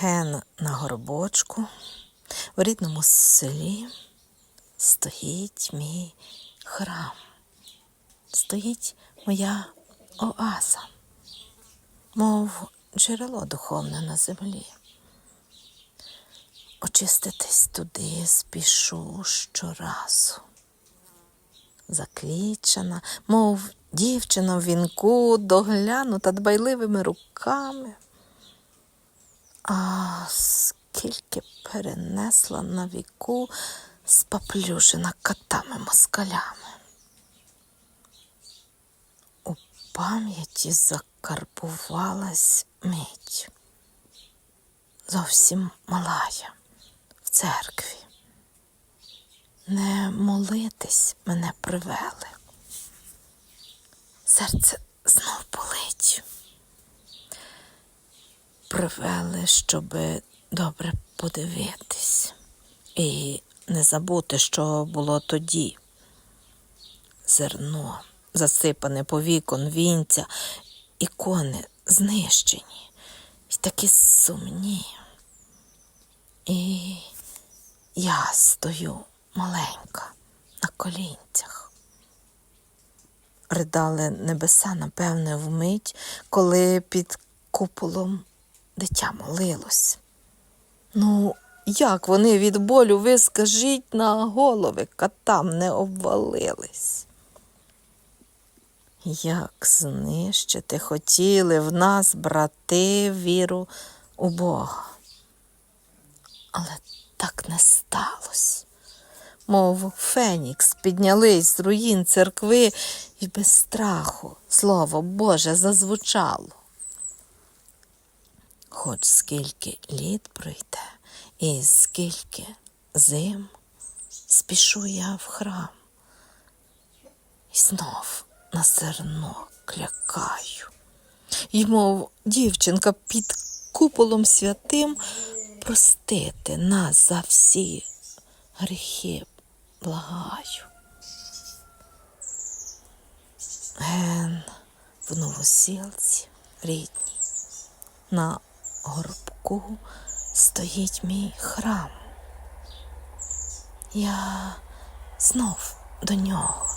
ген на горбочку в рідному селі стоїть мій храм, стоїть моя оаза, мов джерело духовне на землі. Очиститись туди спішу щоразу. Заквічена, мов дівчина в вінку, доглянута дбайливими руками. А скільки перенесла на віку спаплюжена котами москалями. У пам'яті закарбувалась мить. Зовсім малая в церкві. Не молитись мене привели. Серце знов болить привели, щоб добре подивитись і не забути, що було тоді. Зерно засипане по вікон вінця, ікони знищені, і такі сумні. І я стою маленька на колінцях. Ридали небеса, напевне, вмить, коли під куполом дитя молилось. Ну, як вони від болю, ви скажіть на голови котам не обвалились. Як знищити хотіли в нас, брати, віру у Бога. Але так не сталося. Мов Фенікс піднялись з руїн церкви і без страху слово Боже зазвучало. Хоч скільки літ пройде, і скільки зим, спішу я в храм, і знов на зерно клякаю. І, мов дівчинка під куполом святим простити нас за всі гріхи благаю. Ген в новосілці рідній на горбку стоїть мій храм. Я знов до нього.